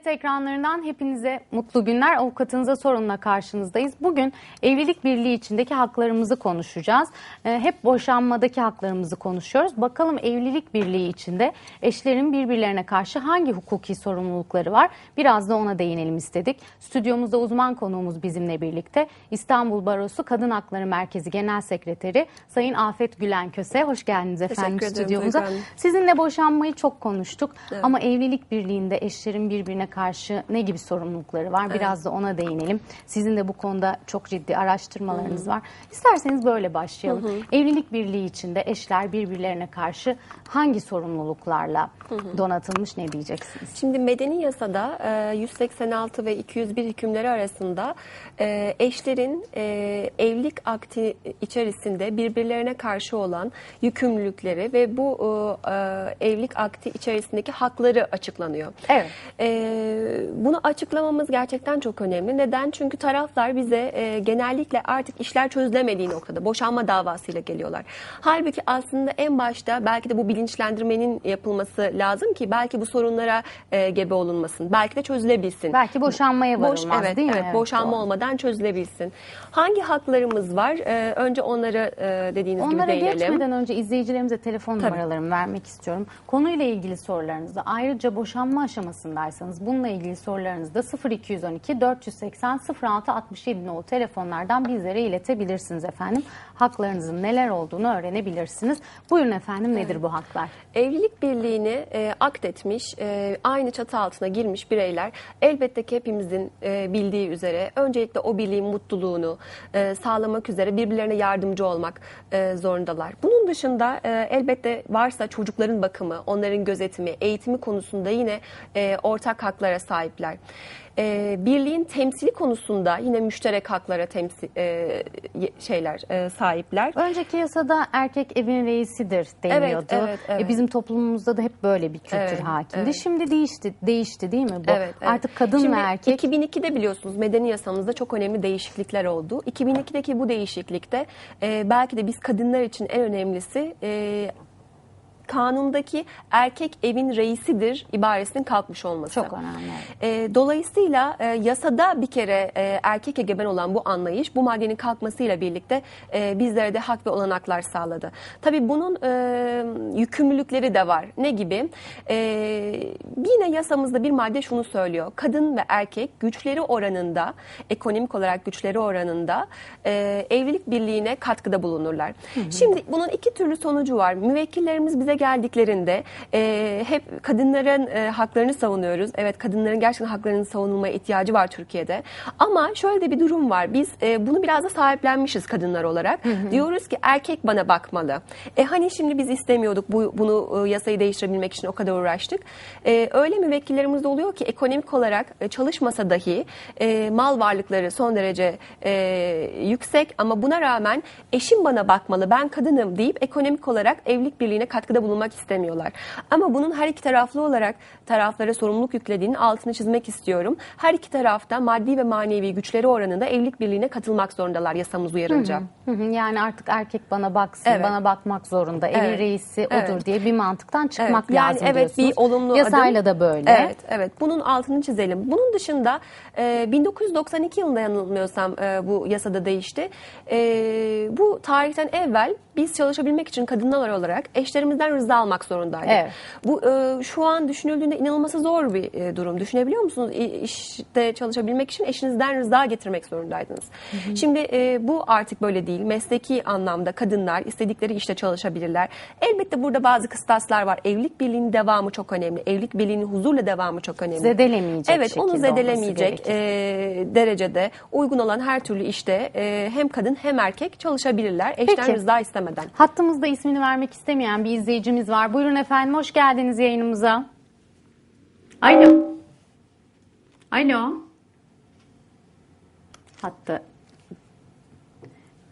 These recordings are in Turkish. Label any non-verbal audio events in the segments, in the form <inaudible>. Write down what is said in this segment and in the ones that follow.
Yaynet ekranlarından hepinize mutlu günler. Avukatınıza sorunla karşınızdayız. Bugün evlilik birliği içindeki haklarımızı konuşacağız. Ee, hep boşanmadaki haklarımızı konuşuyoruz. Bakalım evlilik birliği içinde eşlerin birbirlerine karşı hangi hukuki sorumlulukları var? Biraz da ona değinelim istedik. Stüdyomuzda uzman konuğumuz bizimle birlikte İstanbul Barosu Kadın Hakları Merkezi Genel Sekreteri Sayın Afet Gülen Köse. Hoş geldiniz efendim Teşekkür stüdyomuza. Hanım. Sizinle boşanmayı çok konuştuk ama evlilik birliğinde eşlerin birbirine karşı ne gibi sorumlulukları var? Biraz da ona değinelim. Sizin de bu konuda çok ciddi araştırmalarınız var. İsterseniz böyle başlayalım. Evlilik birliği içinde eşler birbirlerine karşı hangi sorumluluklarla donatılmış ne diyeceksiniz? Şimdi medeni yasada e, 186 ve 201 hükümleri arasında e, eşlerin e, evlilik akti içerisinde birbirlerine karşı olan yükümlülükleri ve bu e, e, evlilik akti içerisindeki hakları açıklanıyor. Evet. E, bunu açıklamamız gerçekten çok önemli. Neden? Çünkü taraflar bize e, genellikle artık işler çözülemediği noktada boşanma davasıyla geliyorlar. Halbuki aslında en başta belki de bu bilinçlendirmenin yapılması lazım ki belki bu sorunlara e, gebe olunmasın. Belki de çözülebilsin. Belki boşanmaya Boş, varılmaz evet, değil mi? evet, boşanma doğru. olmadan çözülebilsin. Hangi haklarımız var? E, önce onları e, dediğiniz Onlara gibi değinelim. geçmeden önce izleyicilerimize telefon Tabii. numaralarımı vermek istiyorum. Konuyla ilgili sorularınızı ayrıca boşanma aşamasındaysanız bununla ilgili sorularınızı da 0212 480 06 67 nolu telefonlardan bizlere iletebilirsiniz efendim. Haklarınızın neler olduğunu öğrenebilirsiniz. Buyurun efendim nedir bu haklar? Evlilik birliğini e, akdetmiş, e, aynı çatı altına girmiş bireyler elbette ki hepimizin e, bildiği üzere öncelikle o birliğin mutluluğunu e, sağlamak üzere birbirlerine yardımcı olmak e, zorundalar. Bunun dışında e, elbette varsa çocukların bakımı, onların gözetimi, eğitimi konusunda yine e, ortak haklara sahipler. E, birliğin temsili konusunda yine müşterek haklara temsil e, şeyler e, sahipler. Önceki yasada erkek evin reisidir deniyordu. evet, evet. E, bizim toplumumuzda da hep böyle bir kültür Evet, hakimdi. evet. Şimdi değişti, değişti değil mi bu? Evet, evet. Artık kadın Şimdi ve erkek 2002'de biliyorsunuz medeni yasamızda çok önemli değişiklikler oldu. 2002'deki bu değişiklikte e, belki de biz kadınlar için en önemlisi e, kanundaki erkek evin reisidir ibaresinin kalkmış olması. çok önemli. E, dolayısıyla e, yasada bir kere e, erkek egemen olan bu anlayış bu maddenin kalkmasıyla birlikte e, bizlere de hak ve olanaklar sağladı. Tabii bunun e, yükümlülükleri de var. Ne gibi? E, yine yasamızda bir madde şunu söylüyor. Kadın ve erkek güçleri oranında, ekonomik olarak güçleri oranında e, evlilik birliğine katkıda bulunurlar. Şimdi bunun iki türlü sonucu var. Müvekkillerimiz bize geldiklerinde e, hep kadınların e, haklarını savunuyoruz. Evet kadınların gerçekten haklarının savunulmaya ihtiyacı var Türkiye'de. Ama şöyle de bir durum var. Biz e, bunu biraz da sahiplenmişiz kadınlar olarak. Diyoruz ki erkek bana bakmalı. E hani şimdi biz istemiyorduk bu, bunu e, yasayı değiştirebilmek için o kadar uğraştık. E, öyle müvekkillerimiz de oluyor ki ekonomik olarak e, çalışmasa dahi e, mal varlıkları son derece e, yüksek ama buna rağmen eşim bana bakmalı ben kadınım deyip ekonomik olarak evlilik birliğine katkıda bulunmak istemiyorlar. Ama bunun her iki taraflı olarak taraflara sorumluluk yüklediğinin altını çizmek istiyorum. Her iki tarafta maddi ve manevi güçleri oranında evlilik birliğine katılmak zorundalar yasamız uyarınca. Hı hı, Yani artık erkek bana baksın, Evet. bana bakmak zorunda, evin Evet. reisi odur Evet. diye bir mantıktan çıkmak Evet, yani lazım evet diyorsunuz. bir olumlu Yasayla adım. da böyle. Evet, evet. Bunun altını çizelim. Bunun dışında e, 1992 yılında yanılmıyorsam e, bu yasada değişti. E, bu tarihten evvel biz çalışabilmek için kadınlar olarak eşlerimizden rıza almak zorundaydık. Evet. Bu e, şu an düşünüldüğünde inanılması zor bir e, durum. Düşünebiliyor musunuz? İ- İşte çalışabilmek için eşinizden rıza getirmek zorundaydınız. Şimdi e, bu artık böyle değil. Mesleki anlamda kadınlar istedikleri işte çalışabilirler. Elbette burada bazı kıstaslar var. Evlilik birliğinin devamı çok önemli. Evlilik birliğinin huzurla devamı çok önemli. Zedelemeyecek Evet, onu zedelemeyecek e, derecede uygun olan her türlü işte e, hem kadın hem erkek çalışabilirler. Eşten Peki. rıza istemeden. Hattımızda ismini vermek istemeyen bir izleyicimiz var. Buyurun efendim, hoş geldiniz yayınımıza. Alo. Alo. Hattı.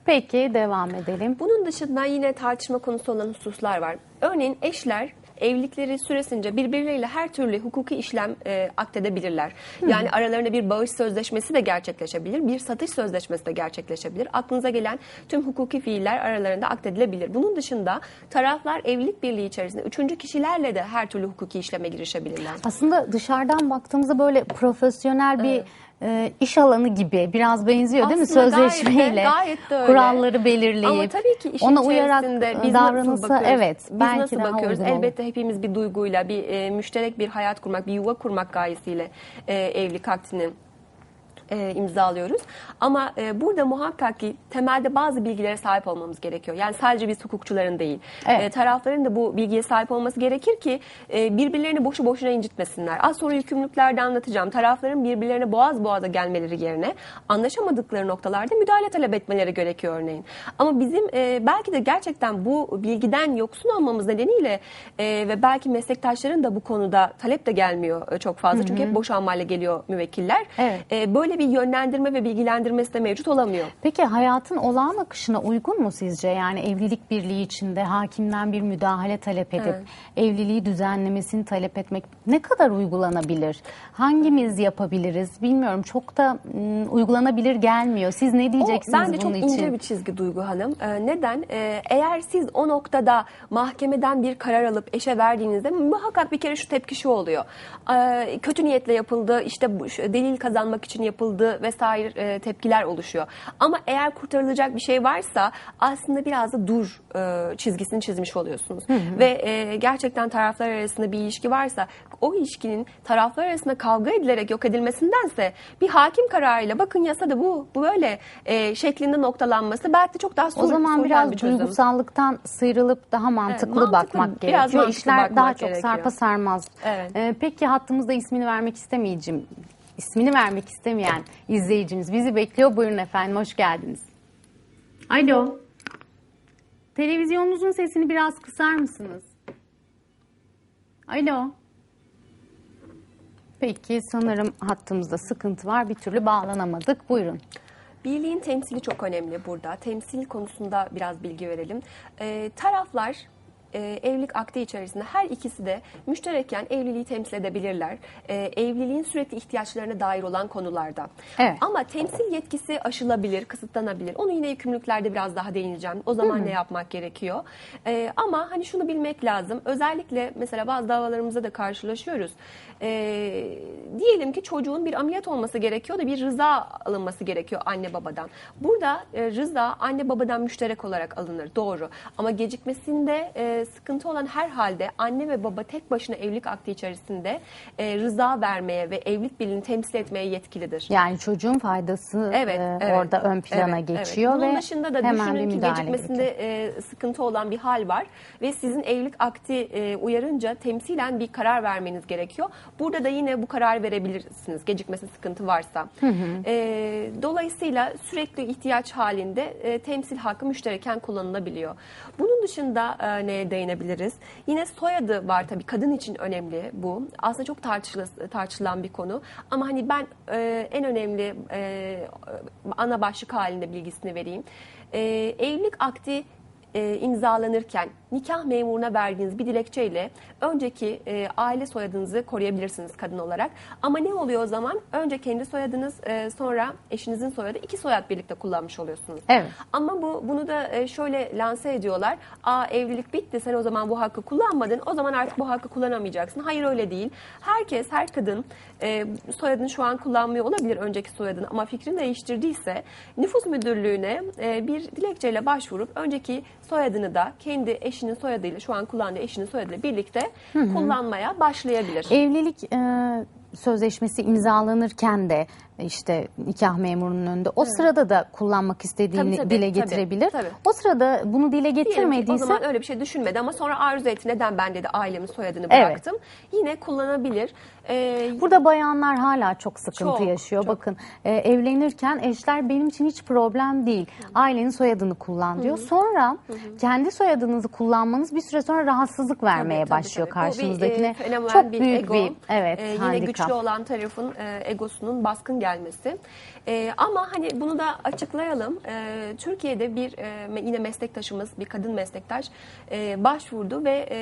Peki, devam edelim. Bunun dışında yine tartışma konusu olan hususlar var. Örneğin eşler evlilikleri süresince birbirleriyle her türlü hukuki işlem e, aktedebilirler. Yani aralarında bir bağış sözleşmesi de gerçekleşebilir, bir satış sözleşmesi de gerçekleşebilir. Aklınıza gelen tüm hukuki fiiller aralarında akdedilebilir. Bunun dışında taraflar evlilik birliği içerisinde üçüncü kişilerle de her türlü hukuki işleme girişebilirler. Aslında dışarıdan baktığımızda böyle profesyonel bir e, iş alanı gibi biraz benziyor değil mi? Aslında gayet de- Sözleşmeyle gayet de öyle. kuralları belirleyip Ama tabii ki işin ona uyarak biz nasıl davranılsa bakıyoruz? evet Biz belki nasıl bakıyoruz? olur. Elbette hepimiz bir duyguyla, bir e, müşterek bir hayat kurmak, bir yuva kurmak gayesiyle e, evlilik aktini e, imzalıyoruz. Ama e, burada muhakkak ki temelde bazı bilgilere sahip olmamız gerekiyor. Yani sadece biz hukukçuların değil. Evet. E, tarafların da bu bilgiye sahip olması gerekir ki e, birbirlerini boşu boşuna incitmesinler. Az sonra yükümlülüklerde anlatacağım. Tarafların birbirlerine boğaz boğaza gelmeleri yerine anlaşamadıkları noktalarda müdahale talep etmeleri gerekiyor örneğin. Ama bizim e, belki de gerçekten bu bilgiden yoksun olmamız nedeniyle e, ve belki meslektaşların da bu konuda talep de gelmiyor e, çok fazla. Çünkü hep boşanmayla geliyor müvekkiller. Evet. E, böyle bir yönlendirme ve bilgilendirmesi de mevcut olamıyor. Peki hayatın olağan akışına uygun mu sizce? Yani evlilik birliği içinde hakimden bir müdahale talep edip Evet. evliliği düzenlemesini talep etmek ne kadar uygulanabilir? Hangimiz yapabiliriz? Bilmiyorum. Çok da mm, uygulanabilir gelmiyor. Siz ne O diyeceksiniz bence çok bunun için? ince bir çizgi Duygu Hanım. Ee, neden? Ee, eğer siz o noktada mahkemeden bir karar alıp eşe verdiğinizde muhakkak bir kere şu tepki şu oluyor. Ee, kötü niyetle yapıldı, işte delil kazanmak için yapıldı vesaire e, tepkiler oluşuyor. Ama eğer kurtarılacak bir şey varsa aslında biraz da dur e, çizgisini çizmiş oluyorsunuz. Ve e, gerçekten taraflar arasında bir ilişki varsa o ilişkinin taraflar arasında kavga edilerek yok edilmesindense bir hakim kararıyla bakın yasada bu bu böyle e, şeklinde noktalanması belki de çok daha O sur- zaman biraz bir çözüm. duygusallıktan sıyrılıp daha mantıklı, mantıklı, bakmak biraz gerekiyor. mantıklı İşler bakmak daha çok gerekiyor. sarpa sarmaz. Evet. Ee, peki hattımızda ismini vermek istemeyeceğim. İsmini vermek istemeyen izleyicimiz bizi bekliyor. Buyurun efendim hoş geldiniz. Alo. Televizyonunuzun sesini biraz kısar mısınız? Alo. Peki sanırım hattımızda sıkıntı var. Bir türlü bağlanamadık. Buyurun. Birliğin temsili çok önemli burada. Temsil konusunda biraz bilgi verelim. Ee, taraflar e, evlilik akdi içerisinde her ikisi de müştereken evliliği temsil edebilirler. Ee, evliliğin sürekli ihtiyaçlarına dair olan konularda. Evet. Ama temsil yetkisi aşılabilir, kısıtlanabilir. Onu yine yükümlülüklerde biraz daha değineceğim. O zaman ne yapmak gerekiyor? Ee, ama hani şunu bilmek lazım. Özellikle mesela bazı davalarımızda da karşılaşıyoruz. Ee, diyelim ki çocuğun bir ameliyat olması gerekiyor da bir rıza alınması gerekiyor anne babadan. Burada e, rıza anne babadan müşterek olarak alınır. Doğru. Ama gecikmesinde e, sıkıntı olan her halde anne ve baba tek başına evlilik akdi içerisinde e, rıza vermeye ve evlilik birliğini temsil etmeye yetkilidir. Yani çocuğun faydası Evet, e, evet, orada ön plana evet, geçiyor evet. Bunun ve dışında da hemen bir düşünün ki gecikmesinde e, sıkıntı olan bir hal var ve sizin evlilik akti e, uyarınca temsilen bir karar vermeniz gerekiyor. Burada da yine bu kararı verebilirsiniz gecikmesi sıkıntı varsa. E, dolayısıyla sürekli ihtiyaç halinde e, temsil hakkı müştereken kullanılabiliyor. Bunun dışında e, neye değinebiliriz? Yine soyadı var tabii kadın için önemli bu. Aslında çok tartışılan bir konu. Ama hani ben e, en önemli e, ana başlık halinde bilgisini vereyim. E, evlilik akdi e, imzalanırken nikah memuruna verdiğiniz bir dilekçeyle önceki e, aile soyadınızı koruyabilirsiniz kadın olarak. Ama ne oluyor o zaman? Önce kendi soyadınız e, sonra eşinizin soyadı iki soyad birlikte kullanmış oluyorsunuz. Evet. Ama bu bunu da e, şöyle lanse ediyorlar. Aa evlilik bitti sen o zaman bu hakkı kullanmadın. O zaman artık bu hakkı kullanamayacaksın. Hayır öyle değil. Herkes, her kadın e, soyadını şu an kullanmıyor olabilir önceki soyadını ama fikrini değiştirdiyse nüfus müdürlüğüne e, bir dilekçeyle başvurup önceki soyadını da kendi eşinin soyadıyla şu an kullandığı eşinin soyadıyla birlikte kullanmaya başlayabilir. Evlilik e, sözleşmesi imzalanırken de işte nikah memurunun önünde o sırada da kullanmak istediğini Tabii, tabii, dile tabii, getirebilir. tabii. O sırada bunu dile Diyelim ki getirmediyse o zaman öyle bir şey düşünmedi ama sonra arzu etti. Neden ben dedi ailemin soyadını Evet. bıraktım. Yine kullanabilir. Ee, Burada bayanlar hala çok sıkıntı Çok, yaşıyor. çok. Bakın e, evlenirken eşler benim için hiç problem değil. Ailenin soyadını kullan diyor. Sonra kendi soyadınızı kullanmanız bir süre sonra rahatsızlık vermeye Tabii, tabii, başlıyor tabii. Bu bir, karşınızdakine. e, çok bir büyük ego. bir evet E, yine handikap. Güçlü olan tarafın e, egosunun baskın gelmesi. E, ama hani bunu da açıklayalım. E, Türkiye'de bir e, yine meslektaşımız, bir kadın meslektaş e, başvurdu ve e,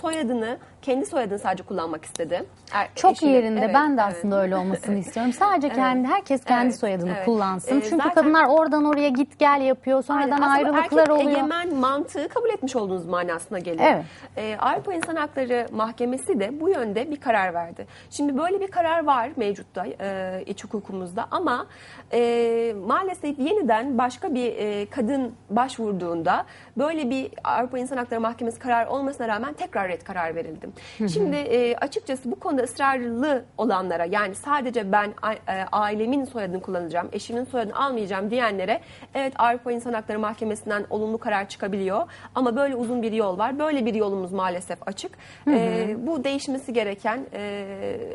soyadını, kendi soyadını sadece kullanmak istedi. Er- Çok eşiyle- yerinde. Evet, ben de evet. aslında öyle olmasını <laughs> istiyorum. Sadece kendi herkes kendi Evet, soyadını evet. kullansın. Ee, Çünkü zaten- kadınlar oradan oraya git gel yapıyor. Sonradan Aynen. Ayrılıklar erkek oluyor. egemen mantığı kabul etmiş olduğunuz manasına geliyor. Evet. Ee, Avrupa İnsan Hakları Mahkemesi de bu yönde bir karar verdi. Şimdi böyle bir karar var mevcutta e, iç hukukumuzda ama e, maalesef yeniden başka bir e, kadın başvurduğunda böyle bir Avrupa İnsan Hakları Mahkemesi karar olmasına rağmen tekrar red karar verildi. Şimdi e, açıkçası bu konuda ısrarlı olanlara yani sadece ben e, ailemin soyadını kullanacağım, eşimin soyadını almayacağım diyenlere evet Avrupa İnsan Hakları Mahkemesi'nden olumlu karar çıkabiliyor. Ama böyle uzun bir yol var. Böyle bir yolumuz maalesef açık. E, bu değişmesi gereken e,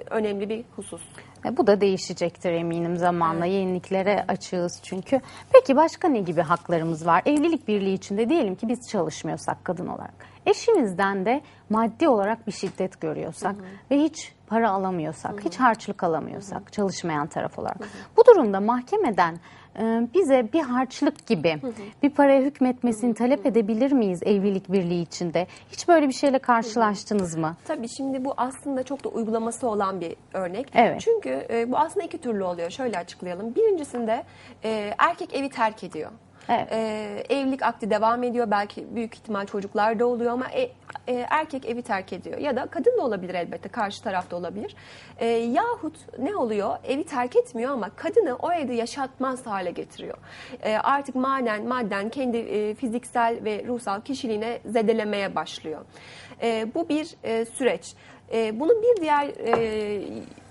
önemli bir husus. E, Bu da değişecektir eminim zamanla. Yeniliklere açığız çünkü. Peki başka ne gibi haklarımız var? Evlilik birliği içinde diyelim ki biz çalışmıyorsak kadın olarak. Eşimizden de maddi olarak bir şiddet görüyorsak ve hiç para alamıyorsak, hiç harçlık alamıyorsak çalışmayan taraf olarak. Bu durumda mahkemeden e, bize bir harçlık gibi bir paraya hükmetmesini talep edebilir miyiz evlilik birliği içinde? Hiç böyle bir şeyle karşılaştınız mı? Tabii şimdi bu aslında çok da uygulaması olan bir örnek. Evet. Çünkü e, bu aslında iki türlü oluyor. Şöyle açıklayalım. Birincisinde e, erkek evi terk ediyor. Evet. E, evlilik akdi devam ediyor. Belki büyük ihtimal çocuklar da oluyor ama e, e, erkek evi terk ediyor. Ya da kadın da olabilir elbette. Karşı tarafta olabilir. E, yahut ne oluyor? Evi terk etmiyor ama kadını o evde yaşatmaz hale getiriyor. E, artık manen, madden kendi e, fiziksel ve ruhsal kişiliğine zedelemeye başlıyor. E, bu bir e, süreç. E, bunun bir diğer e,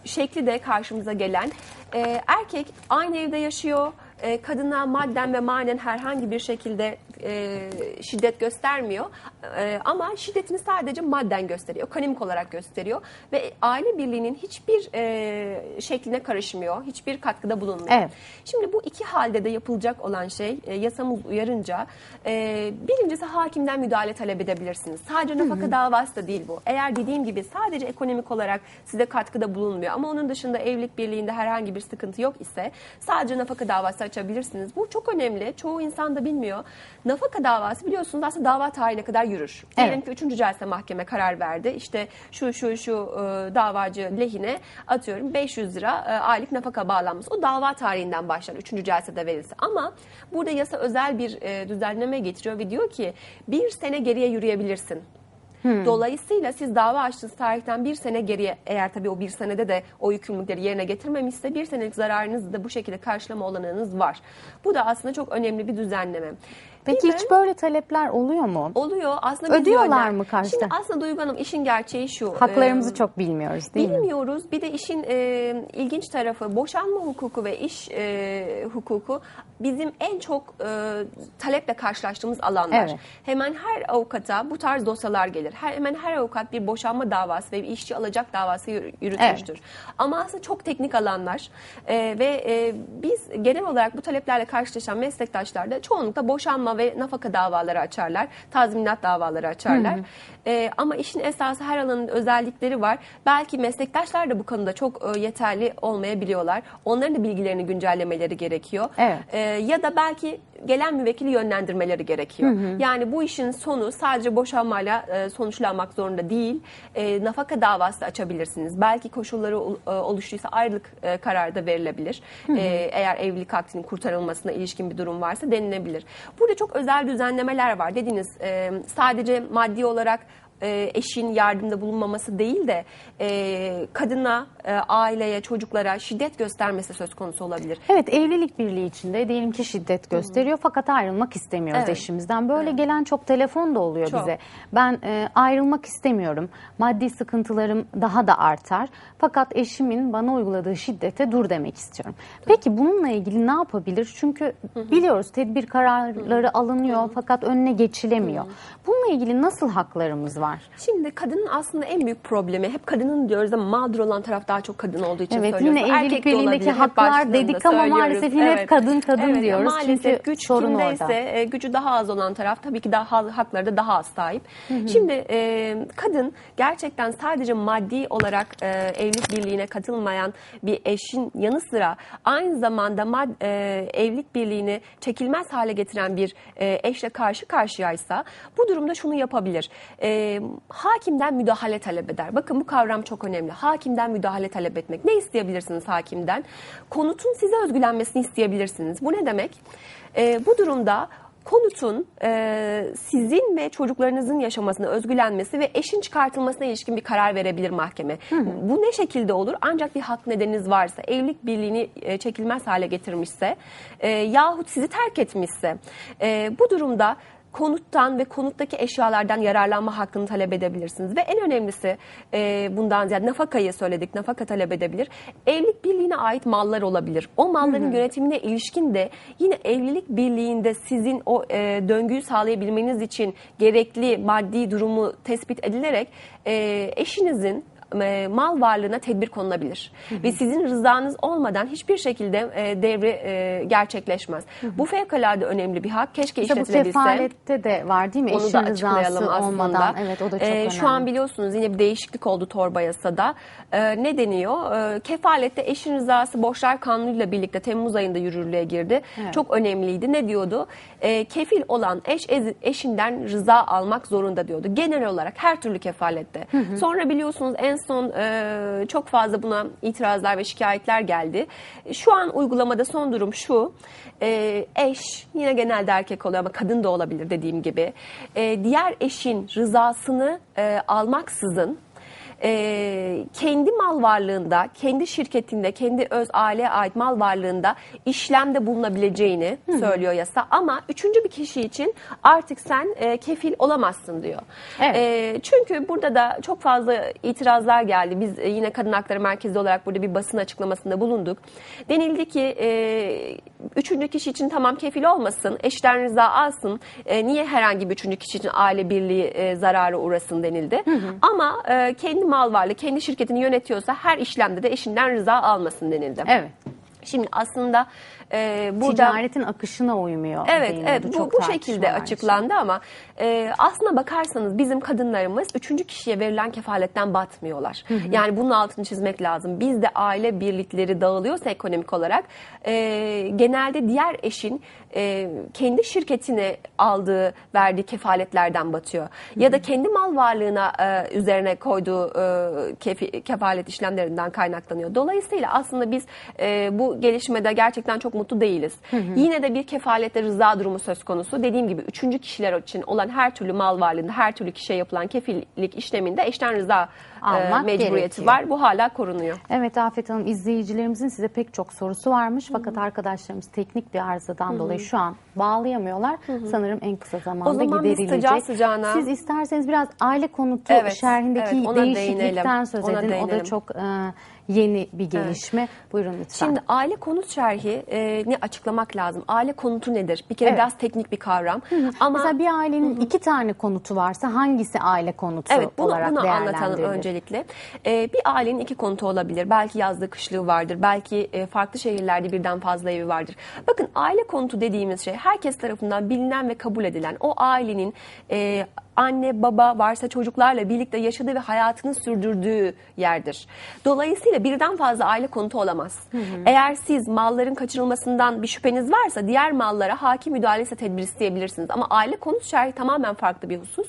şekli de karşımıza gelen e, erkek aynı evde yaşıyor. E, kadına madden ve manen herhangi bir şekilde e, şiddet göstermiyor. E, ama şiddetini sadece madden gösteriyor. Ekonomik olarak gösteriyor. Ve aile birliğinin hiçbir e, şekline karışmıyor. Hiçbir katkıda bulunmuyor. Evet. Şimdi bu iki halde de yapılacak olan şey e, yasamız uyarınca e, birincisi hakimden müdahale talep edebilirsiniz. Sadece nafaka davası da değil bu. Eğer dediğim gibi sadece ekonomik olarak size katkıda bulunmuyor ama onun dışında evlilik birliğinde herhangi bir sıkıntı yok ise sadece nafaka davası açabilirsiniz. Bu çok önemli. Çoğu insan da bilmiyor. Nafaka davası biliyorsunuz aslında dava tarihine kadar yürür. Diyelim Evet. ki 3. celse mahkeme karar verdi. İşte şu şu şu e, davacı lehine atıyorum 500 lira e, aylık nafaka bağlanması. O dava tarihinden başlar 3. celsede verilse. Ama burada yasa özel bir e, düzenleme getiriyor ve diyor ki bir sene geriye yürüyebilirsin. Dolayısıyla siz dava açtığınız tarihten bir sene geriye eğer tabii o bir senede de o yükümlülükleri yerine getirmemişse bir senelik zararınızı da bu şekilde karşılama olanağınız var. Bu da aslında çok önemli bir düzenleme. Peki hiç böyle talepler oluyor mu? Oluyor. Aslında Ödüyorlar mı karşıda? Şimdi aslında Duygu Hanım işin gerçeği şu. Haklarımızı e, çok bilmiyoruz değil mi? Bilmiyoruz. Bir de işin e, ilginç tarafı boşanma hukuku ve iş e, hukuku bizim en çok e, taleple karşılaştığımız alanlar. Evet. Hemen her avukata bu tarz dosyalar gelir. Her, hemen her avukat bir boşanma davası ve bir işçi alacak davası yürü- yürütmüştür. Ama aslında çok teknik alanlar E, ve e, biz genel olarak bu taleplerle karşılaşan meslektaşlar da çoğunlukla boşanma ve nafaka davaları açarlar. Tazminat davaları açarlar. E, ama işin esası her alanın özellikleri var. Belki meslektaşlar da bu konuda çok e, yeterli olmayabiliyorlar. Onların da bilgilerini güncellemeleri gerekiyor. Evet. E, ya da belki gelen müvekkili yönlendirmeleri gerekiyor. Yani bu işin sonu sadece boşanmayla e, sonuçlanmak zorunda değil. E, nafaka davası açabilirsiniz. Belki koşulları e, oluştuysa ayrılık e, kararı da verilebilir. E, eğer evlilik aktinin kurtarılmasına ilişkin bir durum varsa denilebilir. Burada çok özel düzenlemeler var. Dediğiniz e, sadece maddi olarak e, eşin yardımda bulunmaması değil de e, kadına, e, aileye, çocuklara şiddet göstermesi söz konusu olabilir. Evet evlilik birliği içinde diyelim ki şiddet gösteriyor fakat ayrılmak istemiyoruz Evet. eşimizden. Böyle gelen çok telefon da oluyor Çok. bize. Ben e, ayrılmak istemiyorum. Maddi sıkıntılarım daha da artar. Fakat eşimin bana uyguladığı şiddete dur demek istiyorum. Peki bununla ilgili ne yapabilir? Çünkü biliyoruz tedbir kararları alınıyor fakat önüne geçilemiyor. Bununla ilgili nasıl haklarımız var? Şimdi kadının aslında en büyük problemi hep kadının diyoruz ama mağdur olan taraf daha çok kadın olduğu için Evet, söylüyoruz. yine evlilik Erkek de birliğindeki haklar dedik ama maalesef yine hep kadın kadın Evet, diyoruz. Maalesef Çünkü güç sorun kimdeyse orada. e, gücü daha az olan taraf tabii ki daha hakları da daha az sahip. Şimdi e, kadın gerçekten sadece maddi olarak e, evlilik birliğine katılmayan bir eşin yanı sıra aynı zamanda mad, e, evlilik birliğini çekilmez hale getiren bir e, eşle karşı karşıyaysa bu durumda şunu yapabilir. E, e, hakimden müdahale talep eder. Bakın bu kavram çok önemli. Hakimden müdahale talep etmek. Ne isteyebilirsiniz hakimden? Konutun size özgülenmesini isteyebilirsiniz. Bu ne demek? E, bu durumda konutun e, sizin ve çocuklarınızın yaşamasına özgülenmesi ve eşin çıkartılmasına ilişkin bir karar verebilir mahkeme. Bu ne şekilde olur? Ancak bir hak nedeniniz varsa, evlilik birliğini e, çekilmez hale getirmişse e, yahut sizi terk etmişse e, bu durumda konuttan ve konuttaki eşyalardan yararlanma hakkını talep edebilirsiniz. Ve en önemlisi e, bundan ziyade nafakayı söyledik, nafaka talep edebilir. Evlilik birliğine ait mallar olabilir. O malların yönetimine ilişkin de yine evlilik birliğinde sizin o e, döngüyü sağlayabilmeniz için gerekli maddi durumu tespit edilerek e, eşinizin e, mal varlığına tedbir konulabilir. Ve sizin rızanız olmadan hiçbir şekilde e, devri e, gerçekleşmez. Bu fevkalade önemli bir hak. Keşke İşte bu işletilebilse. kefalette de var değil mi? Onu Eşin da açıklayalım aslında. olmadan. Evet o da çok Ee, önemli. Şu an biliyorsunuz yine bir değişiklik oldu torba yasada. Ee, ne deniyor? Ee, kefalette eşin rızası borçlar kanunuyla birlikte Temmuz ayında yürürlüğe girdi. Evet. Çok önemliydi. Ne diyordu? Ee, kefil olan eş ez- eşinden rıza almak zorunda diyordu. Genel olarak her türlü kefalette. Sonra biliyorsunuz en son e, çok fazla buna itirazlar ve şikayetler geldi. Şu an uygulamada son durum şu. Ee, eş yine genelde erkek oluyor ama kadın da olabilir dediğim gibi. Ee, diğer eşin rızasını e, almaksızın e, kendi mal varlığında, kendi şirketinde, kendi öz aileye ait mal varlığında işlemde bulunabileceğini söylüyor yasa. Ama üçüncü bir kişi için artık sen e, kefil olamazsın diyor. Evet. E, çünkü burada da çok fazla itirazlar geldi. Biz e, yine Kadın Hakları Merkezi olarak burada bir basın açıklamasında bulunduk. Denildi ki e, üçüncü kişi için tamam kefil olmasın, eşten rıza alsın. E, niye herhangi bir üçüncü kişi için aile birliği e, zarara uğrasın denildi. Ama e, kendi mal varlığı, kendi şirketini yönetiyorsa her işlemde de eşinden rıza almasın denildi. Evet. Şimdi aslında e, burada... Ticaretin akışına uymuyor. Evet, evet bu, Çok bu şekilde açıklandı ama e, aslına bakarsanız bizim kadınlarımız üçüncü kişiye verilen kefaletten batmıyorlar. Yani bunun altını çizmek lazım. Bizde aile birlikleri dağılıyorsa ekonomik olarak e, genelde diğer eşin e, kendi şirketine aldığı, verdiği kefaletlerden batıyor. Ya da kendi mal varlığına e, üzerine koyduğu e, kefi- kefalet işlemlerinden kaynaklanıyor. Dolayısıyla aslında biz e, bu gelişmede gerçekten çok mutlu değiliz. Yine de bir kefalette rıza durumu söz konusu. Dediğim gibi üçüncü kişiler için olan her türlü mal varlığında, her türlü kişiye yapılan kefillik işleminde eşten rıza e, Almak mecburiyeti gerekiyor. var. Bu hala korunuyor. Evet Afet Hanım izleyicilerimizin size pek çok sorusu varmış. Fakat arkadaşlarımız teknik bir arızadan dolayı şu an bağlayamıyorlar. Sanırım en kısa zamanda O zaman giderilecek. sıcağı sıcağına- Siz isterseniz biraz aile konutu Evet, şerhindeki evet, değişiklikten değinelim. söz edin. O da çok e, yeni bir gelişme. Buyurun lütfen. Şimdi aile konut şerhi e, ne açıklamak lazım? Aile konutu nedir? Bir kere Evet. biraz teknik bir kavram. Ama Mesela bir ailenin iki tane konutu varsa hangisi aile konutu Evet bunu, olarak bunu anlatalım öncelikle. Ee, bir ailenin iki konutu olabilir. Belki yazlığı kışlığı vardır. Belki e, farklı şehirlerde birden fazla evi vardır. Bakın aile konutu dediğimiz şey herkes tarafından bilinen ve kabul edilen o ailenin e, anne baba varsa çocuklarla birlikte yaşadığı ve hayatını sürdürdüğü yerdir. Dolayısıyla birden fazla aile konutu olamaz. Eğer siz malların kaçırılmasından bir şüpheniz varsa diğer mallara hakim müdahalesi tedbir isteyebilirsiniz. Ama aile konut şerhi tamamen farklı bir husus.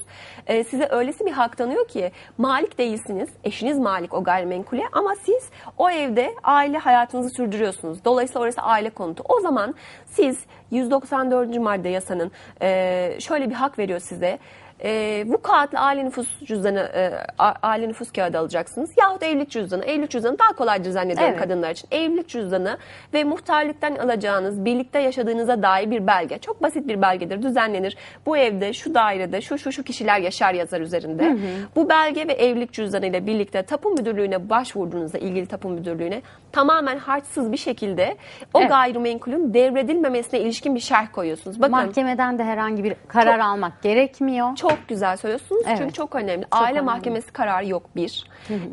Ee, size öylesi bir hak tanıyor ki malik değilsiniz. Eşiniz malik o gayrimenkule ama siz o evde aile hayatınızı sürdürüyorsunuz. Dolayısıyla orası aile konutu. O zaman siz 194. madde yasanın e, şöyle bir hak veriyor size. E, bu kağıtla aile nüfus cüzdanı, e, aile nüfus kağıdı alacaksınız. Yahut evlilik cüzdanı. Evlilik cüzdanı daha kolaydır zannediyorum Evet. kadınlar için. Evlilik cüzdanı ve muhtarlıktan alacağınız, birlikte yaşadığınıza dair bir belge. Çok basit bir belgedir, düzenlenir. Bu evde, şu dairede, şu şu şu kişiler yaşar yazar üzerinde. Bu belge ve evlilik cüzdanı ile birlikte tapu müdürlüğüne başvurduğunuzda, ilgili tapu müdürlüğüne tamamen harçsız bir şekilde o Evet. gayrimenkulün devredilmemesine ilişkin bir şerh koyuyorsunuz. Bakın Mahkemeden de herhangi bir karar almak gerekmiyor. çok güzel söylüyorsunuz Evet. çünkü çok önemli. Aile önemli. mahkemesi kararı yok bir.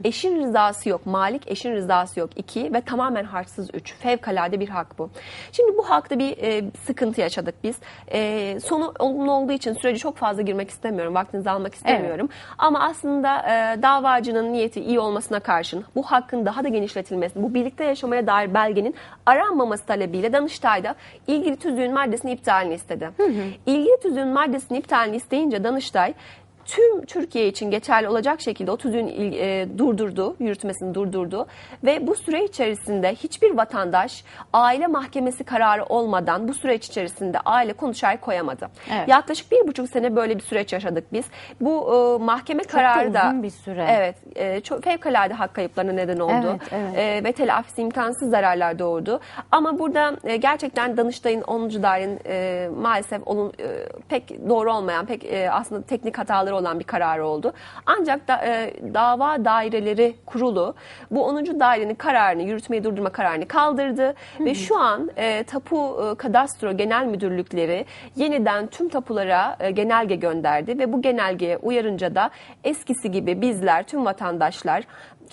Eşin rızası yok. Malik eşin rızası yok iki ve tamamen harçsız üç. Fevkalade bir hak bu. Şimdi bu hakta bir e, sıkıntı yaşadık biz. E, sonu olumlu olduğu için süreci çok fazla girmek istemiyorum. Vaktinizi almak istemiyorum. Ama aslında e, davacının niyeti iyi olmasına karşın bu hakkın daha da genişletilmesi, bu birlikte yaşamaya dair belgenin aranmaması talebiyle Danıştay'da ilgili tüzüğün maddesini iptalini istedi. İlgili tüzüğün maddesini iptalini isteyince Danıştay tüm Türkiye için geçerli olacak şekilde 30 gün il- e, durdurdu, yürütmesini durdurdu ve bu süre içerisinde hiçbir vatandaş aile mahkemesi kararı olmadan bu süreç içerisinde aile konuşar koyamadı. Evet. Yaklaşık bir buçuk sene böyle bir süreç yaşadık biz. Bu e, mahkeme kararı da uzun bir süre. Evet, e, çok fevkalade hak kayıplarına neden oldu. Evet, evet. E, ve telafisi imkansız zararlar doğurdu. Ama burada e, gerçekten Danıştay'ın 10. dairenin e, maalesef onun e, pek doğru olmayan, pek e, aslında teknik hataları olan bir kararı oldu. Ancak da, e, dava daireleri kurulu bu 10. dairenin kararını, yürütmeyi durdurma kararını kaldırdı ve şu an e, tapu e, kadastro genel müdürlükleri yeniden tüm tapulara e, genelge gönderdi ve bu genelgeye uyarınca da eskisi gibi bizler tüm vatandaşlar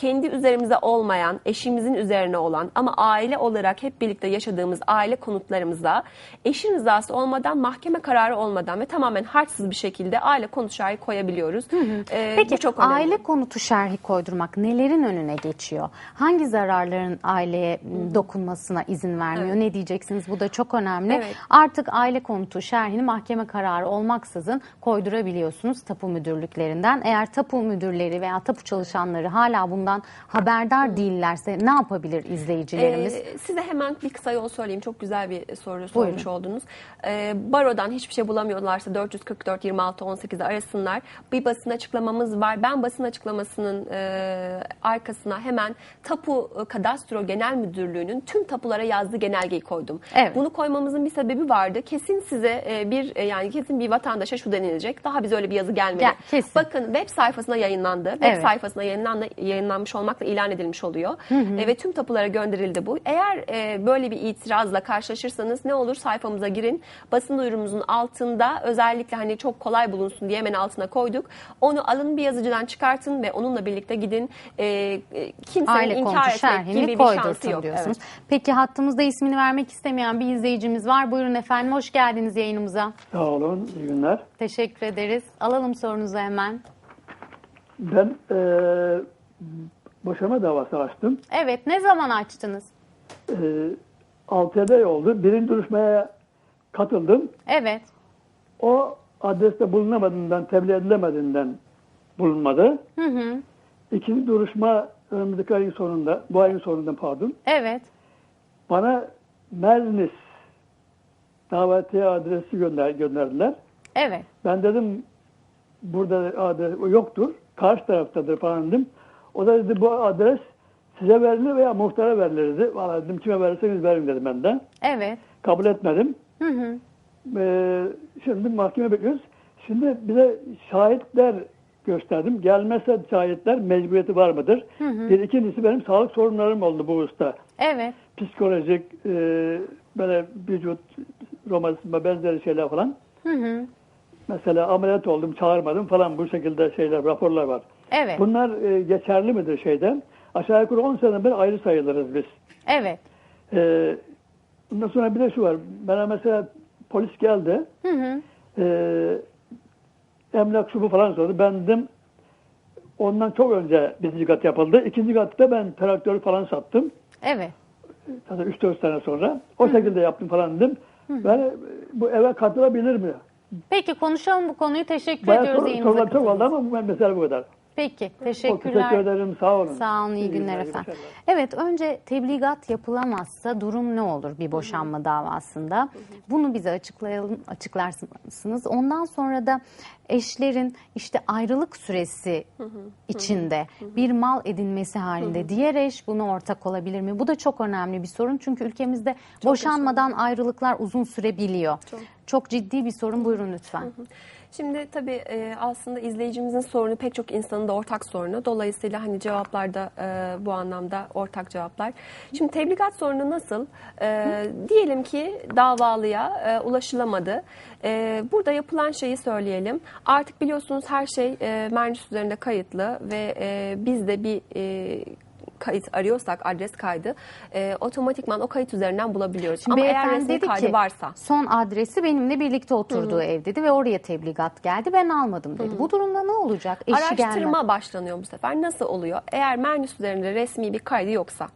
kendi üzerimize olmayan, eşimizin üzerine olan ama aile olarak hep birlikte yaşadığımız aile konutlarımıza eşin rızası olmadan, mahkeme kararı olmadan ve tamamen harçsız bir şekilde aile konut şerhi koyabiliyoruz. Ee, Peki çok önemli. aile konutu şerhi koydurmak nelerin önüne geçiyor? Hangi zararların aileye dokunmasına izin vermiyor? Ne diyeceksiniz? Bu da çok önemli. Evet. Artık aile konutu şerhini mahkeme kararı olmaksızın koydurabiliyorsunuz tapu müdürlüklerinden. Eğer tapu müdürleri veya tapu çalışanları hala bundan haberdar değillerse ne yapabilir izleyicilerimiz? Ee, size hemen bir kısa yol söyleyeyim. Çok güzel bir soru Buyurun. sormuş oldunuz. Ee, barodan hiçbir şey bulamıyorlarsa 444 26 18'e arasınlar. Bir basın açıklamamız var. Ben basın açıklamasının e, arkasına hemen Tapu Kadastro Genel Müdürlüğü'nün tüm tapulara yazdığı genelgeyi koydum. Evet. Bunu koymamızın bir sebebi vardı. Kesin size e, bir e, yani kesin bir vatandaşa şu denilecek. Daha bize öyle bir yazı gelmedi. Gel, kesin. Bakın web sayfasına yayınlandı. Web Evet. sayfasına yayınlandı, yayınlanmış olmakla ilan edilmiş oluyor. E, ve tüm tapulara gönderildi bu. Eğer e, böyle bir itirazla karşılaşırsanız ne olur sayfamıza girin. Basın duyurumuzun altında özellikle hani çok kolay bulunsun diye hemen altına koyduk. Onu alın bir yazıcıdan çıkartın ve onunla birlikte gidin. E, e, kimsenin Aile inkar etmek şerhini gibi bir şansı yok. diyorsunuz. Evet. Peki hattımızda ismini vermek istemeyen bir izleyicimiz var. Buyurun efendim hoş geldiniz yayınımıza. Sağ olun, iyi günler. Teşekkür ederiz. Alalım sorunuzu hemen. Ben eee boşanma davası açtım. Evet ne zaman açtınız? Eee 6 ay oldu. Birinci duruşmaya katıldım. Evet. O adreste bulunamadığından, tebliğ edilemediğinden bulunmadı. Hı hı. İkinci duruşma önümüzdeki ayın sonunda, bu ayın sonunda pardon, Evet. bana Mernis davetiye adresi gönder, gönderdiler. Evet. Ben dedim burada adres yoktur. Karşı taraftadır falan dedim. O da dedi bu adres size verilir veya muhtara verilir dedi. Valla dedim kime verirseniz verin dedim ben de. Evet. Kabul etmedim. Hı hı. Ee, şimdi mahkeme bekliyoruz. Şimdi bize şahitler gösterdim. Gelmezse şahitler mecburiyeti var mıdır? Bir ikincisi benim sağlık sorunlarım oldu bu usta. Evet. Psikolojik, e, böyle vücut romatizma benzeri şeyler falan. Hı hı. Mesela ameliyat oldum, çağırmadım falan bu şekilde şeyler, raporlar var. Evet. Bunlar e, geçerli midir şeyden? Aşağı yukarı 10 seneden beri ayrı sayılırız biz. Evet. E, bundan sonra bir de şu var. Bana mesela polis geldi. Hı hı. E, emlak şu bu falan sordu. Ben dedim ondan çok önce birinci kat yapıldı. İkinci katta ben traktörü falan sattım. Evet. Zaten 3-4 sene sonra. O şekilde yaptım falan dedim. Ben bu eve katılabilir mi? Peki konuşalım bu konuyu. Teşekkür Bayağı ediyoruz sor, yayınımıza sorular çok oldu ama bu mesele bu kadar. Peki. Çok Teşekkürler. teşekkür ederim. Sağ olun. Sağ olun, iyi günler iyi efendim. başarılar. Evet, önce tebligat yapılamazsa durum ne olur bir boşanma davasında? Bunu bize açıklayalım, açıklarsınız. Ondan sonra da eşlerin işte ayrılık süresi içinde bir mal edinmesi halinde diğer eş buna ortak olabilir mi? Bu da çok önemli bir sorun çünkü ülkemizde boşanmadan ayrılıklar uzun sürebiliyor. Çok. ciddi bir sorun. Buyurun lütfen. Şimdi tabii e, aslında izleyicimizin sorunu pek çok insanın da ortak sorunu. Dolayısıyla hani cevaplar da e, bu anlamda ortak cevaplar. Şimdi tebligat sorunu nasıl? E, diyelim ki davalıya ulaşılamadı. Burada yapılan şeyi söyleyelim. Artık biliyorsunuz her şey Mernis üzerinde kayıtlı ve biz de bir kayıt arıyorsak adres kaydı e, otomatikman o kayıt üzerinden bulabiliyoruz. Ama eğer resmi dedi kaydı ki varsa son adresi benimle birlikte oturduğu ev dedi ve oraya tebligat geldi ben almadım dedi. Bu durumda ne olacak? Eşi Araştırma gelmez. başlanıyor bu sefer. Nasıl oluyor? Eğer Mernis üzerinde resmi bir kaydı yoksa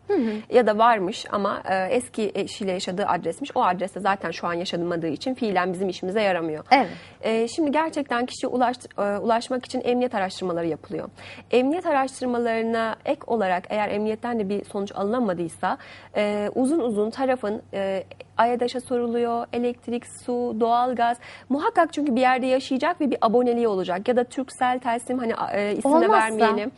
ya da varmış ama e, eski eşiyle yaşadığı adresmiş. O adreste zaten şu an yaşamadığı için fiilen bizim işimize yaramıyor. Evet. E, şimdi gerçekten kişiye ulaş, e, ulaşmak için emniyet araştırmaları yapılıyor. Emniyet araştırmalarına ek olarak eğer emniyetten de bir sonuç alınamadıysa e, uzun uzun tarafın e, AYADAŞ'a soruluyor. Elektrik, su, doğalgaz. Muhakkak çünkü bir yerde yaşayacak ve bir aboneliği olacak. Ya da Turkcell, Telsim hani e, isim de Olmazsa? vermeyelim.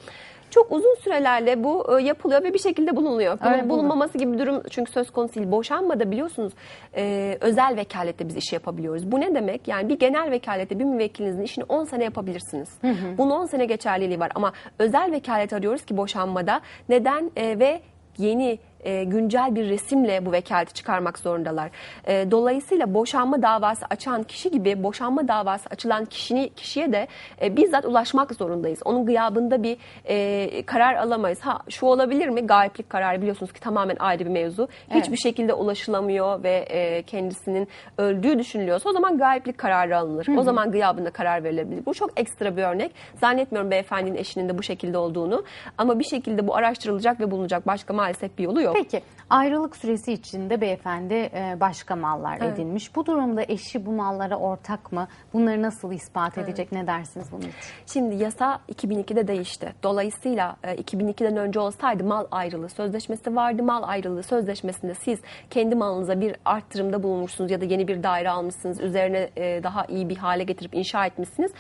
Çok uzun sürelerle bu e, yapılıyor ve bir şekilde bulunuyor. Bunun Öyle bulun- bulunmaması gibi bir durum çünkü söz konusu değil. Boşanmada biliyorsunuz e, özel vekalette biz işi yapabiliyoruz. Bu ne demek? Yani bir genel vekalette bir müvekkilinizin işini 10 sene yapabilirsiniz. Bunun 10 sene geçerliliği var ama özel vekalet arıyoruz ki boşanmada. Neden? E, ve yeni e, güncel bir resimle bu vekaleti çıkarmak zorundalar. E, dolayısıyla boşanma davası açan kişi gibi boşanma davası açılan kişini, kişiye de e, bizzat ulaşmak zorundayız. Onun gıyabında bir e, karar alamayız. Ha şu olabilir mi? Gayiplik kararı biliyorsunuz ki tamamen ayrı bir mevzu. Evet. Hiçbir şekilde ulaşılamıyor ve e, kendisinin öldüğü düşünülüyorsa o zaman gayiplik kararı alınır. O zaman gıyabında karar verilebilir. Bu çok ekstra bir örnek. Zannetmiyorum beyefendinin eşinin de bu şekilde olduğunu. Ama bir şekilde bu araştırılacak ve bulunacak. Başka maalesef bir yolu yok. Peki ayrılık süresi içinde beyefendi e, başka mallar edinmiş. Bu durumda eşi bu mallara ortak mı? Bunları nasıl ispat edecek? Ne dersiniz bunun için? Şimdi yasa 2002'de değişti. Dolayısıyla e, 2002'den önce olsaydı mal ayrılığı sözleşmesi vardı. Mal ayrılığı sözleşmesinde siz kendi malınıza bir arttırımda bulunmuşsunuz ya da yeni bir daire almışsınız. Üzerine e, daha iyi bir hale getirip inşa etmişsiniz.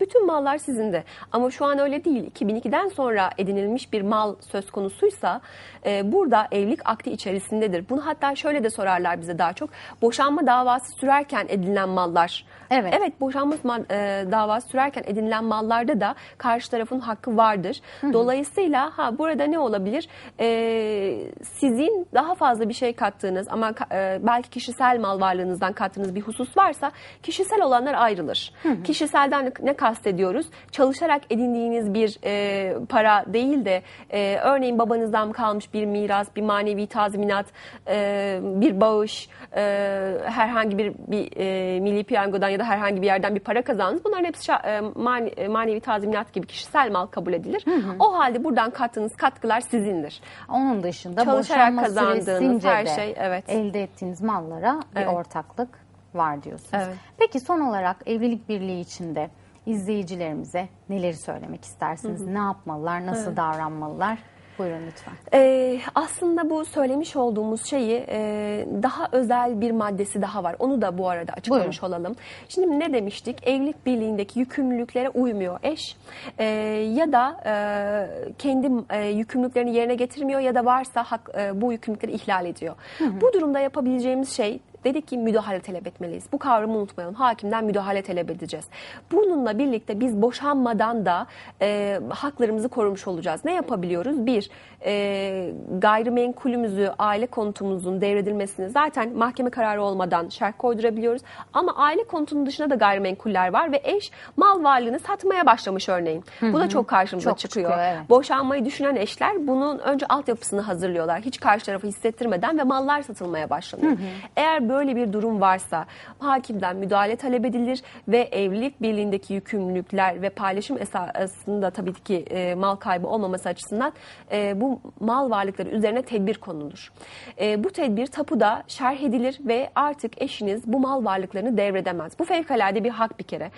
Bütün mallar sizinde. Ama şu an öyle değil. 2002'den sonra edinilmiş bir mal söz konusuysa e, burada evlilik akdi içerisindedir. Bunu hatta şöyle de sorarlar bize daha çok. Boşanma davası sürerken edinilen mallar. Evet. Evet boşanma ma- e, davası sürerken edinilen mallarda da karşı tarafın hakkı vardır. Dolayısıyla ha burada ne olabilir? E, sizin daha fazla bir şey kattığınız ama e, belki kişisel mal varlığınızdan kattığınız bir husus varsa kişisel olanlar ayrılır. Kişiselden ne kastediyoruz? Çalışarak edindiğiniz bir e, para değil de e, örneğin babanızdan kalmış bir miras, bir manevi tazminat, e, bir bağış, e, herhangi bir, bir e, milli piyangodan ya da herhangi bir yerden bir para kazandınız. Bunların hepsi e, mane- e, manevi tazminat gibi kişisel mal kabul edilir. O halde buradan kattığınız katkılar sizindir. Onun dışında Çalışarak kazandığınız her şey, evet. elde ettiğiniz mallara bir Evet. ortaklık var diyorsunuz. Evet. Peki son olarak evlilik birliği içinde izleyicilerimize neleri söylemek istersiniz? Ne yapmalılar? Nasıl davranmalılar? Buyurun lütfen. Ee, aslında bu söylemiş olduğumuz şeyi e, daha özel bir maddesi daha var. Onu da bu arada açıklamış olalım. Şimdi ne demiştik? Evlilik birliğindeki yükümlülüklere uymuyor eş Ee, ya da e, kendi e, yükümlülüklerini yerine getirmiyor ya da varsa hak, e, bu yükümlülükleri ihlal ediyor. Bu durumda yapabileceğimiz şey dedik ki müdahale talep etmeliyiz. Bu kavramı unutmayalım. Hakimden müdahale talep edeceğiz. Bununla birlikte biz boşanmadan da e, haklarımızı korumuş olacağız. Ne yapabiliyoruz? Bir, e, gayrimenkulümüzü, aile konutumuzun devredilmesini zaten mahkeme kararı olmadan şerh koydurabiliyoruz. Ama aile konutunun dışında da gayrimenkuller var ve eş mal varlığını satmaya başlamış örneğin. Bu da çok karşımıza Çok çıkıyor. çıkıyor, evet. Boşanmayı düşünen eşler bunun önce altyapısını hazırlıyorlar. Hiç karşı tarafı hissettirmeden ve mallar satılmaya başlanıyor. Eğer böyle bir durum varsa hakimden müdahale talep edilir ve evlilik birliğindeki yükümlülükler ve paylaşım esasında tabii ki e, mal kaybı olmaması açısından e, bu mal varlıkları üzerine tedbir konulur. E, bu tedbir tapuda şerh edilir ve artık eşiniz bu mal varlıklarını devredemez. Bu fevkalade bir hak bir kere.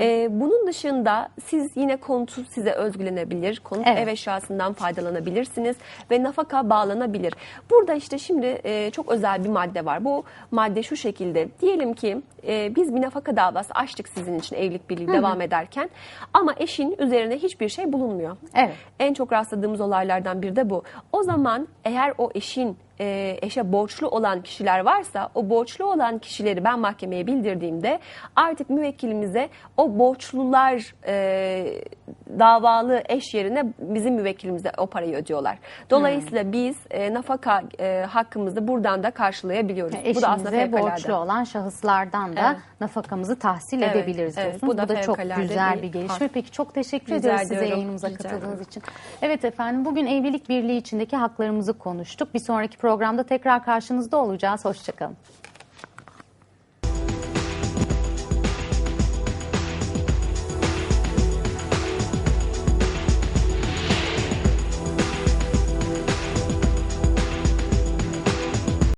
E, bunun dışında siz yine konutu size özgülenebilir. Konut Evet. ev eşyasından faydalanabilirsiniz ve nafaka bağlanabilir. Burada işte şimdi e, çok özel bir madde var. Bu madde şu şekilde. Diyelim ki e, biz bir nafaka davası açtık sizin için evlilik birliği devam ederken ama eşin üzerine hiçbir şey bulunmuyor. Evet. En çok rastladığımız olaylardan biri de bu. O zaman eğer o eşin e, eşe borçlu olan kişiler varsa o borçlu olan kişileri ben mahkemeye bildirdiğimde artık müvekkilimize o borçlular e, davalı eş yerine bizim müvekkilimize o parayı ödüyorlar. Dolayısıyla biz e, nafaka e, hakkımızı buradan da karşılayabiliyoruz. bu da aslında fevkalade. borçlu olan şahıslardan da Evet. nafakamızı tahsil Evet, edebiliriz evet. diyorsunuz. Bu da Bu da çok güzel bir gelişme. Peki çok teşekkür Rica ediyoruz size ediyorum. yayınımıza Rica katıldığınız ederim. için. Evet efendim bugün evlilik birliği içindeki haklarımızı konuştuk. Bir sonraki programda tekrar karşınızda olacağız. Hoşçakalın.